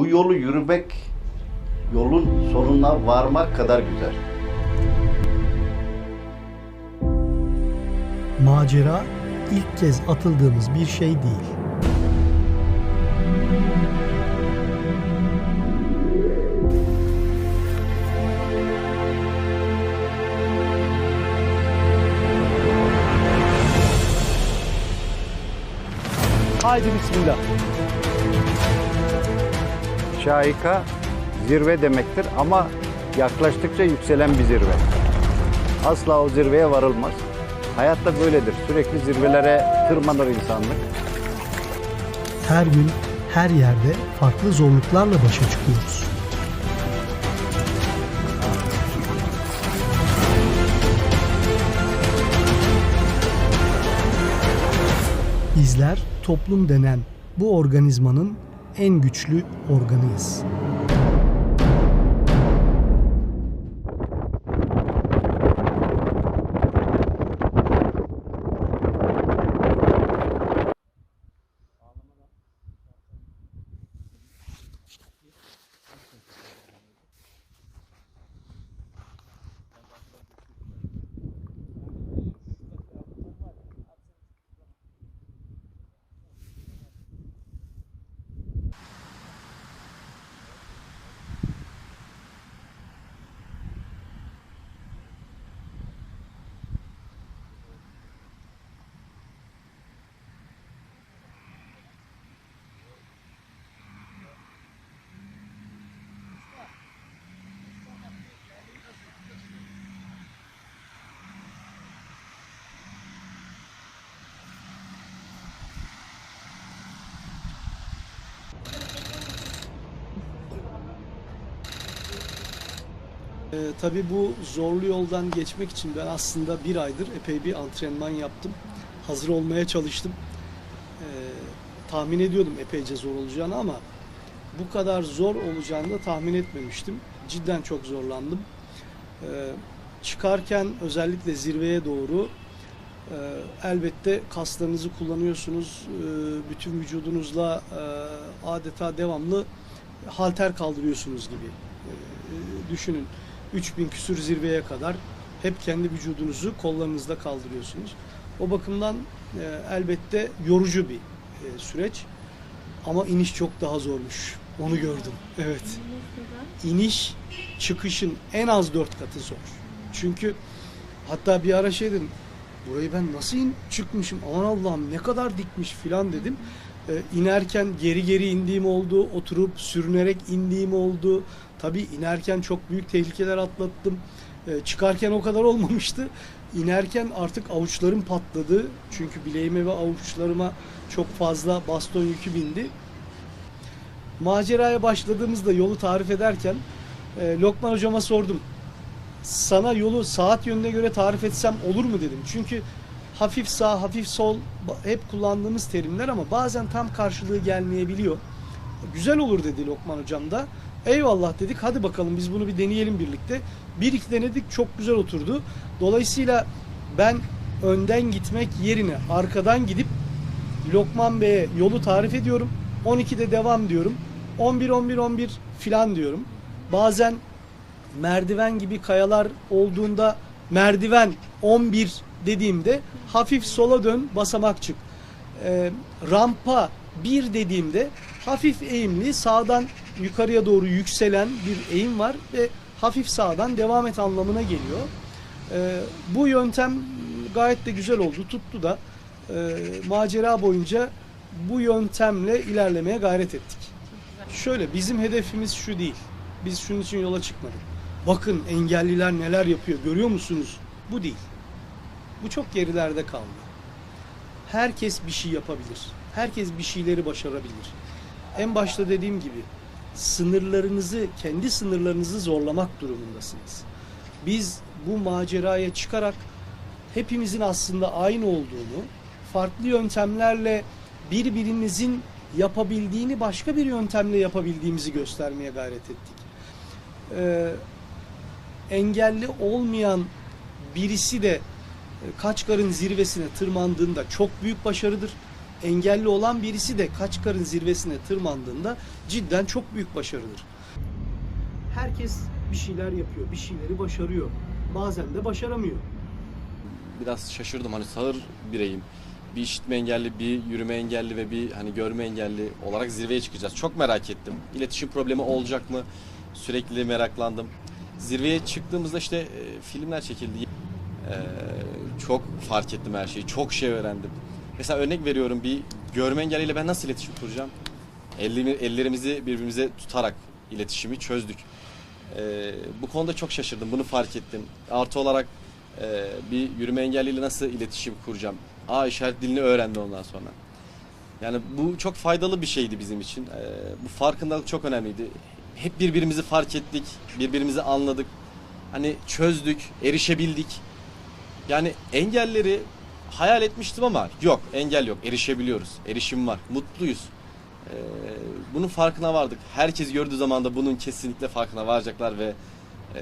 Bu yolu yürümek, yolun sonuna varmak kadar güzel. Macera ilk kez atıldığımız bir şey değil. Haydi bismillah. Şahika zirve demektir ama yaklaştıkça yükselen bir zirve. Asla o zirveye varılmaz. Hayatta böyledir. Sürekli zirvelere tırmanır insanlık. Her gün, her yerde farklı zorluklarla başa çıkıyoruz. Bizler toplum denen bu organizmanın en güçlü organıyız. Tabii bu zorlu yoldan geçmek için ben aslında bir aydır epey bir antrenman yaptım. Hazır olmaya çalıştım. Ee, tahmin ediyordum epeyce zor olacağını ama bu kadar zor olacağını da tahmin etmemiştim. Cidden çok zorlandım. Ee, çıkarken özellikle zirveye doğru e, elbette kaslarınızı kullanıyorsunuz. Ee, bütün vücudunuzla e, adeta devamlı halter kaldırıyorsunuz gibi Ee, düşünün. 3000 küsür zirveye kadar hep kendi vücudunuzu kollarınızda kaldırıyorsunuz. O bakımdan e, elbette yorucu bir e, süreç. Ama iniş çok daha zormuş. Onu gördüm. Evet. İniş çıkışın en az dört katı zor. Çünkü hatta bir ara şey dedim. Burayı ben nasıl in çıkmışım? Aman Allah'ım ne kadar dikmiş filan dedim. E, inerken geri geri indiğim oldu. Oturup sürünerek indiğim oldu. Tabii inerken çok büyük tehlikeler atlattım. E, çıkarken o kadar olmamıştı. İnerken artık avuçlarım patladı. Çünkü bileğime ve avuçlarıma çok fazla baston yükü bindi. Maceraya başladığımızda yolu tarif ederken e, Lokman hocama sordum. Sana yolu saat yönüne göre tarif etsem olur mu dedim. Çünkü hafif sağ, hafif sol hep kullandığımız terimler ama bazen tam karşılığı gelmeyebiliyor. Güzel olur dedi Lokman hocam da. Eyvallah dedik hadi bakalım biz bunu bir deneyelim birlikte. Bir iki denedik çok güzel oturdu. Dolayısıyla ben önden gitmek yerine arkadan gidip Lokman Bey'e yolu tarif ediyorum. 12'de devam diyorum. 11 11 11 filan diyorum. Bazen merdiven gibi kayalar olduğunda merdiven 11 dediğimde hafif sola dön basamak çık. Ee, rampa 1 dediğimde hafif eğimli sağdan yukarıya doğru yükselen bir eğim var ve hafif sağdan devam et anlamına geliyor. Ee, bu yöntem gayet de güzel oldu tuttu da e, macera boyunca bu yöntemle ilerlemeye gayret ettik. Şöyle bizim hedefimiz şu değil. Biz şunun için yola çıkmadık. Bakın engelliler neler yapıyor görüyor musunuz? Bu değil. Bu çok gerilerde kaldı. Herkes bir şey yapabilir. Herkes bir şeyleri başarabilir. En başta dediğim gibi sınırlarınızı, kendi sınırlarınızı zorlamak durumundasınız. Biz bu maceraya çıkarak hepimizin aslında aynı olduğunu, farklı yöntemlerle birbirimizin yapabildiğini başka bir yöntemle yapabildiğimizi göstermeye gayret ettik. Ee, engelli olmayan birisi de e, Kaçkar'ın zirvesine tırmandığında çok büyük başarıdır. Engelli olan birisi de Kaçkar'ın zirvesine tırmandığında cidden çok büyük başarıdır. Herkes bir şeyler yapıyor, bir şeyleri başarıyor. Bazen de başaramıyor. biraz şaşırdım. Hani sağır bireyim. Bir işitme engelli, bir yürüme engelli ve bir hani görme engelli olarak zirveye çıkacağız. Çok merak ettim. İletişim problemi olacak mı? Sürekli meraklandım. Zirveye çıktığımızda işte e, filmler çekildi. E, çok fark ettim her şeyi. Çok şey öğrendim. Mesela örnek veriyorum bir görme engelliyle ben nasıl iletişim kuracağım? Ellerimi, ellerimizi birbirimize tutarak iletişimi çözdük. E, bu konuda çok şaşırdım. Bunu fark ettim. Artı olarak e, bir yürüme engelliyle nasıl iletişim kuracağım? A işaret dilini öğrendi ondan sonra. Yani bu çok faydalı bir şeydi bizim için. E, bu farkındalık çok önemliydi. Hep birbirimizi fark ettik, birbirimizi anladık. Hani çözdük, erişebildik. Yani engelleri hayal etmiştim ama yok, engel yok. Erişebiliyoruz. Erişim var. Mutluyuz. E, bunun farkına vardık. Herkes gördüğü zaman da bunun kesinlikle farkına varacaklar ve e,